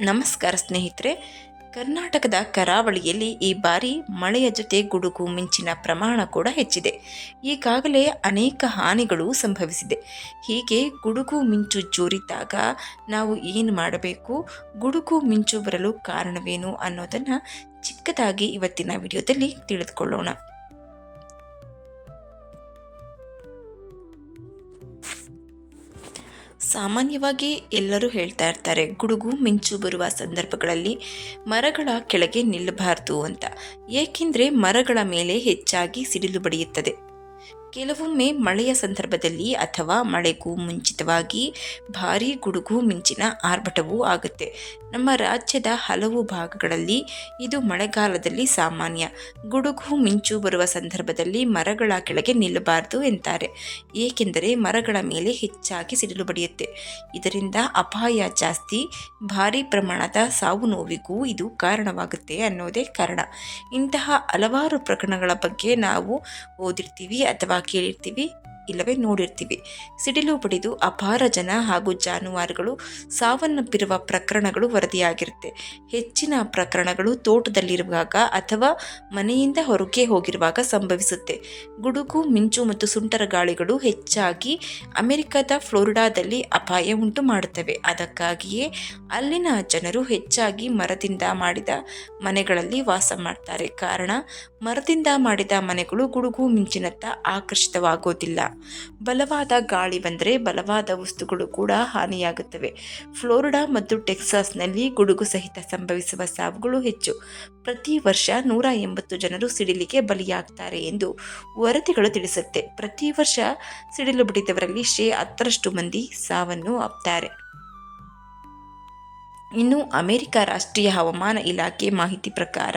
ನಮಸ್ಕಾರ ಸ್ನೇಹಿತರೆ, ಕರ್ನಾಟಕದ ಕರಾವಳಿಯಲ್ಲಿ ಈ ಬಾರಿ ಮಳೆಯ ಜೊತೆ ಗುಡುಗು ಮಿಂಚಿನ ಪ್ರಮಾಣ ಕೂಡ ಹೆಚ್ಚಿದೆ. ಈಗಾಗಲೇ ಅನೇಕ ಹಾನಿಗಳು ಸಂಭವಿಸಿದೆ. ಹೀಗೆ ಗುಡುಗು ಮಿಂಚು ಜೋರಿದ್ದಾಗ ನಾವು ಏನು ಮಾಡಬೇಕು? ಗುಡುಗು ಮಿಂಚು ಬರಲು ಕಾರಣವೇನು ಅನ್ನೋದನ್ನು ಚಿಕ್ಕದಾಗಿ ಇವತ್ತಿನ ವಿಡಿಯೋದಲ್ಲಿ ತಿಳಿದುಕೊಳ್ಳೋಣ. ಸಾಮಾನ್ಯವಾಗಿ ಎಲ್ಲರೂ ಹೇಳ್ತಾ ಇರ್ತಾರೆ, ಗುಡುಗು ಮಿಂಚು ಬರುವ ಸಂದರ್ಭಗಳಲ್ಲಿ ಮರಗಳ ಕೆಳಗೆ ನಿಲ್ಲಬಾರದು ಅಂತ. ಏಕೆಂದರೆ ಮರಗಳ ಮೇಲೆ ಹೆಚ್ಚಾಗಿ ಸಿಡಿಲು ಬಡಿಯುತ್ತದೆ. ಕೆಲವೊಮ್ಮೆ ಮಳೆಯ ಸಂದರ್ಭದಲ್ಲಿ ಅಥವಾ ಮಳೆಗೂ ಮುಂಚಿತವಾಗಿ ಭಾರೀ ಗುಡುಗು ಮಿಂಚಿನ ಆರ್ಭಟವೂ ಆಗುತ್ತೆ. ನಮ್ಮ ರಾಜ್ಯದ ಹಲವು ಭಾಗಗಳಲ್ಲಿ ಇದು ಮಳೆಗಾಲದಲ್ಲಿ ಸಾಮಾನ್ಯ. ಗುಡುಗು ಮಿಂಚು ಬರುವ ಸಂದರ್ಭದಲ್ಲಿ ಮರಗಳ ಕೆಳಗೆ ನಿಲ್ಲಬಾರದು ಎಂತಾರೆ. ಏಕೆಂದರೆ ಮರಗಳ ಮೇಲೆ ಹೆಚ್ಚಾಗಿ ಸಿಡಿಲು ಬಡಿಯುತ್ತೆ. ಇದರಿಂದ ಅಪಾಯ ಜಾಸ್ತಿ, ಭಾರಿ ಪ್ರಮಾಣದ ಸಾವು ನೋವಿಗೂ ಇದು ಕಾರಣವಾಗುತ್ತೆ ಅನ್ನೋದೇ ಕಾರಣ. ಇಂತಹ ಹಲವಾರು ಪ್ರಕರಣಗಳ ಬಗ್ಗೆ ನಾವು ಓದಿರ್ತೀವಿ ಅಥವಾ ಕೇಳಿರ್ತೀವಿ, ಇಲ್ಲವೇ ನೋಡಿರ್ತೀವಿ. ಸಿಡಿಲು ಬಡಿದು ಅಪಾರ ಜನ ಹಾಗೂ ಜಾನುವಾರುಗಳು ಸಾವನ್ನಪ್ಪಿರುವ ಪ್ರಕರಣಗಳು ವರದಿಯಾಗಿರುತ್ತೆ. ಹೆಚ್ಚಿನ ಪ್ರಕರಣಗಳು ತೋಟದಲ್ಲಿರುವಾಗ ಅಥವಾ ಮನೆಯಿಂದ ಹೊರಗೆ ಹೋಗಿರುವಾಗ ಸಂಭವಿಸುತ್ತೆ. ಗುಡುಗು, ಮಿಂಚು ಮತ್ತು ಸುಂಟರ ಗಾಳಿಗಳು ಹೆಚ್ಚಾಗಿ ಅಮೆರಿಕದ ಫ್ಲೋರಿಡಾದಲ್ಲಿ ಅಪಾಯ ಉಂಟು ಮಾಡುತ್ತವೆ. ಅದಕ್ಕಾಗಿಯೇ ಅಲ್ಲಿನ ಜನರು ಹೆಚ್ಚಾಗಿ ಮರದಿಂದ ಮಾಡಿದ ಮನೆಗಳಲ್ಲಿ ವಾಸ ಮಾಡ್ತಾರೆ. ಕಾರಣ ಮರದಿಂದ ಮಾಡಿದ ಮನೆಗಳು ಗುಡುಗು ಮಿಂಚಿನತ್ತ ಆಕರ್ಷಿತವಾಗೋದಿಲ್ಲ. ಬಲವಾದ ಗಾಳಿ ಬಂದರೆ ಬಲವಾದ ವಸ್ತುಗಳು ಕೂಡ ಹಾನಿಯಾಗುತ್ತವೆ. ಫ್ಲೋರಿಡಾ ಮತ್ತು ಟೆಕ್ಸಾಸ್ನಲ್ಲಿ ಗುಡುಗು ಸಹಿತ ಸಂಭವಿಸುವ ಸಾವುಗಳು ಹೆಚ್ಚು. ಪ್ರತಿ ವರ್ಷ ನೂರ ಎಂಬತ್ತು ಜನರು ಸಿಡಿಲಿಗೆ ಬಲಿಯಾಗ್ತಾರೆ ಎಂದು ವರದಿಗಳು ತಿಳಿಸುತ್ತೆ. ಪ್ರತಿ ವರ್ಷ ಸಿಡಿಲು ಬಿಡಿದವರಲ್ಲಿ ಶೇ ಹತ್ತರಷ್ಟು ಮಂದಿ ಸಾವನ್ನು ಅಪ್ತಾರೆ. ಇನ್ನು ಅಮೆರಿಕ ರಾಷ್ಟ್ರೀಯ ಹವಾಮಾನ ಇಲಾಖೆ ಮಾಹಿತಿ ಪ್ರಕಾರ,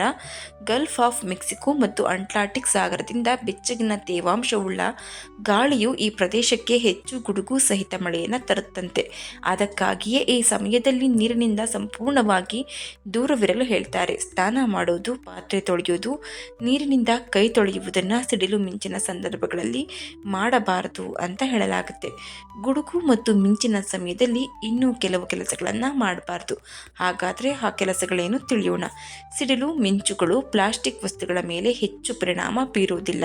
ಗಲ್ಫ್ ಆಫ್ ಮೆಕ್ಸಿಕೋ ಮತ್ತು ಅಂಟ್ಲಾಂಟಿಕ್ ಸಾಗರದಿಂದ ಬೆಚ್ಚಗಿನ ತೇವಾಂಶವುಳ್ಳ ಗಾಳಿಯು ಈ ಪ್ರದೇಶಕ್ಕೆ ಹೆಚ್ಚು ಗುಡುಗು ಸಹಿತ ಮಳೆಯನ್ನು ತರುತ್ತಂತೆ. ಅದಕ್ಕಾಗಿಯೇ ಈ ಸಮಯದಲ್ಲಿ ನೀರಿನಿಂದ ಸಂಪೂರ್ಣವಾಗಿ ದೂರವಿರಲು ಹೇಳ್ತಾರೆ. ಸ್ನಾನ ಮಾಡುವುದು, ಪಾತ್ರೆ ತೊಳೆಯುವುದು, ನೀರಿನಿಂದ ಕೈ ತೊಳೆಯುವುದನ್ನು ಸಿಡಿಲು ಮಿಂಚಿನ ಸಂದರ್ಭಗಳಲ್ಲಿ ಮಾಡಬಾರದು ಅಂತ ಹೇಳಲಾಗುತ್ತೆ. ಗುಡುಗು ಮತ್ತು ಮಿಂಚಿನ ಸಮಯದಲ್ಲಿ ಇನ್ನೂ ಕೆಲವು ಕೆಲಸಗಳನ್ನು ಮಾಡಬಾರ್ದು. ಹಾಗಾದರೆ ಆ ಕೆಲಸಗಳೇನು ತಿಳಿಯೋಣ. ಸಿಡಿಲು, ಮಿಂಚುಗಳು, ಪ್ಲಾಸ್ಟಿಕ್ ವಸ್ತುಗಳ ಮೇಲೆ ಹೆಚ್ಚು ಪರಿಣಾಮ ಬೀರುವುದಿಲ್ಲ.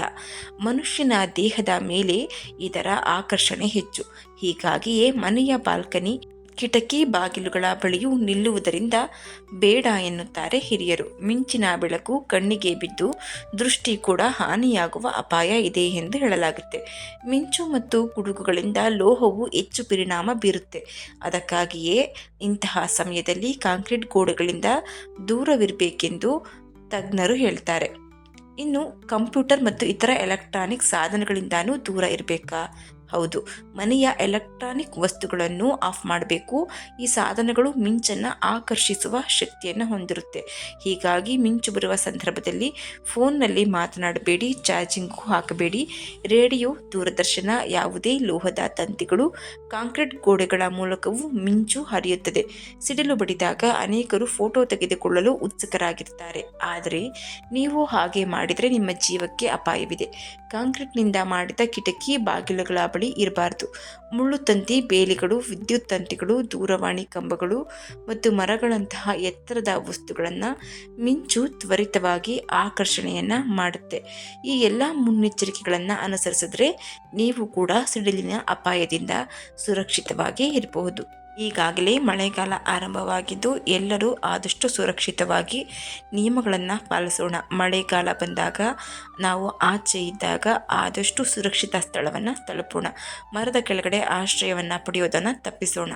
ಮನುಷ್ಯನ ದೇಹದ ಮೇಲೆ ಇದರ ಆಕರ್ಷಣೆ ಹೆಚ್ಚು. ಹೀಗಾಗಿಯೇ ಮನೆಯ ಬಾಲ್ಕನಿ ಕಿಟಕಿ ಬಾಗಿಲುಗಳ ಬಳಿಯೂ ನಿಲ್ಲುವುದರಿಂದ ಬೇಡ ಎನ್ನುತ್ತಾರೆ ಹಿರಿಯರು. ಮಿಂಚಿನ ಬೆಳಕು ಕಣ್ಣಿಗೆ ಬಿದ್ದು ದೃಷ್ಟಿ ಕೂಡ ಹಾನಿಯಾಗುವ ಅಪಾಯ ಇದೆ ಎಂದು ಹೇಳಲಾಗುತ್ತೆ. ಮಿಂಚು ಮತ್ತು ಗುಡುಗುಗಳಿಂದ ಲೋಹವು ಹೆಚ್ಚು ಪರಿಣಾಮ ಬೀರುತ್ತೆ. ಅದಕ್ಕಾಗಿಯೇ ಇಂತಹ ಸಮಯದಲ್ಲಿ ಕಾಂಕ್ರೀಟ್ ಗೋಡೆಗಳಿಂದ ದೂರವಿರಬೇಕೆಂದು ತಜ್ಞರು ಹೇಳ್ತಾರೆ. ಇನ್ನು ಕಂಪ್ಯೂಟರ್ ಮತ್ತು ಇತರ ಎಲೆಕ್ಟ್ರಾನಿಕ್ ಸಾಧನಗಳಿಂದಾನೂ ದೂರ ಇರಬೇಕಾ? ಹೌದು, ಮನೆಯ ಎಲೆಕ್ಟ್ರಾನಿಕ್ ವಸ್ತುಗಳನ್ನು ಆಫ್ ಮಾಡಬೇಕು. ಈ ಸಾಧನಗಳು ಮಿಂಚನ್ನು ಆಕರ್ಷಿಸುವ ಶಕ್ತಿಯನ್ನು ಹೊಂದಿರುತ್ತೆ. ಹೀಗಾಗಿ ಮಿಂಚು ಬರುವ ಸಂದರ್ಭದಲ್ಲಿ ಫೋನ್ನಲ್ಲಿ ಮಾತನಾಡಬೇಡಿ ಚಾರ್ಜಿಂಗು ಹಾಕಬೇಡಿ. ರೇಡಿಯೋ, ದೂರದರ್ಶನ, ಯಾವುದೇ ಲೋಹದ ತಂತಿಗಳು ಕಾಂಕ್ರೀಟ್ ಗೋಡೆಗಳ ಮೂಲಕವೂ ಮಿಂಚು ಹರಿಯುತ್ತದೆ. ಸಿಡಿಲು ಬಡಿದಾಗ ಅನೇಕರು ಫೋಟೋ ತೆಗೆದುಕೊಳ್ಳಲು ಉತ್ಸುಕರಾಗಿರ್ತಾರೆ. ಆದರೆ ನೀವು ಹಾಗೆ ಮಾಡಿದರೆ ನಿಮ್ಮ ಜೀವಕ್ಕೆ ಅಪಾಯವಿದೆ. ಕಾಂಕ್ರೀಟ್ನಿಂದ ಮಾಡಿದ ಕಿಟಕಿ, ಬಾಗಿಲುಗಳ ಬಳಿ ಇರಬಾರದು. ಮುಳ್ಳು ತಂತಿ, ಬೇಲಿಗಳು, ವಿದ್ಯುತ್ ತಂತಿಗಳು, ದೂರವಾಣಿ ಕಂಬಗಳು ಮತ್ತು ಮರಗಳಂತಹ ಎತ್ತರದ ವಸ್ತುಗಳನ್ನು ಮಿಂಚು ತ್ವರಿತವಾಗಿ ಆಕರ್ಷಣೆಯನ್ನು ಮಾಡುತ್ತೆ. ಈ ಎಲ್ಲ ಮುನ್ನೆಚ್ಚರಿಕೆಗಳನ್ನು ಅನುಸರಿಸಿದ್ರೆ ನೀವು ಕೂಡ ಸಿಡಿಲಿನ ಅಪಾಯದಿಂದ ಸುರಕ್ಷಿತವಾಗಿ ಇರಬಹುದು. ಈಗಾಗಲೇ ಮಳೆಗಾಲ ಆರಂಭವಾಗಿದ್ದು ಎಲ್ಲರೂ ಆದಷ್ಟು ಸುರಕ್ಷಿತವಾಗಿ ನಿಯಮಗಳನ್ನು ಪಾಲಿಸೋಣ. ಮಳೆಗಾಲ ಬಂದಾಗ ನಾವು ಆಚೆ ಇದ್ದಾಗ ಆದಷ್ಟು ಸುರಕ್ಷಿತ ಸ್ಥಳವನ್ನು ತಲುಪೋಣ. ಮರದ ಕೆಳಗಡೆ ಆಶ್ರಯವನ್ನು ಪಡೆಯೋದನ್ನು ತಪ್ಪಿಸೋಣ.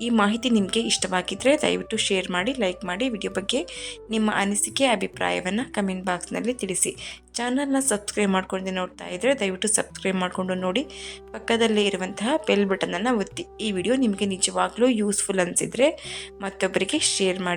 ಈ ಮಾಹಿತಿ ನಿಮಗೆ ಇಷ್ಟವಾಗಿದ್ದರೆ ದಯವಿಟ್ಟು ಶೇರ್ ಮಾಡಿ, ಲೈಕ್ ಮಾಡಿ. ವಿಡಿಯೋ ಬಗ್ಗೆ ನಿಮ್ಮ ಅನಿಸಿಕೆ, ಅಭಿಪ್ರಾಯವನ್ನು ಕಮೆಂಟ್ ಬಾಕ್ಸ್ನಲ್ಲಿ ತಿಳಿಸಿ. ಚಾನಲ್ನ ಸಬ್ಸ್ಕ್ರೈಬ್ ಮಾಡ್ಕೊಂಡು ನೋಡ್ತಾ ಇದ್ದರೆ ದಯವಿಟ್ಟು ಸಬ್ಸ್ಕ್ರೈಬ್ ಮಾಡಿಕೊಂಡು ನೋಡಿ. ಪಕ್ಕದಲ್ಲೇ ಇರುವಂತಹ ಬೆಲ್ ಬಟನನ್ನು ಒತ್ತಿ. ಈ ವಿಡಿಯೋ ನಿಮಗೆ ನಿಜವಾಗ್ಲೂ ಯೂಸ್ಫುಲ್ ಅನಿಸಿದರೆ ಮತ್ತೊಬ್ಬರಿಗೆ ಶೇರ್ ಮಾಡಿ.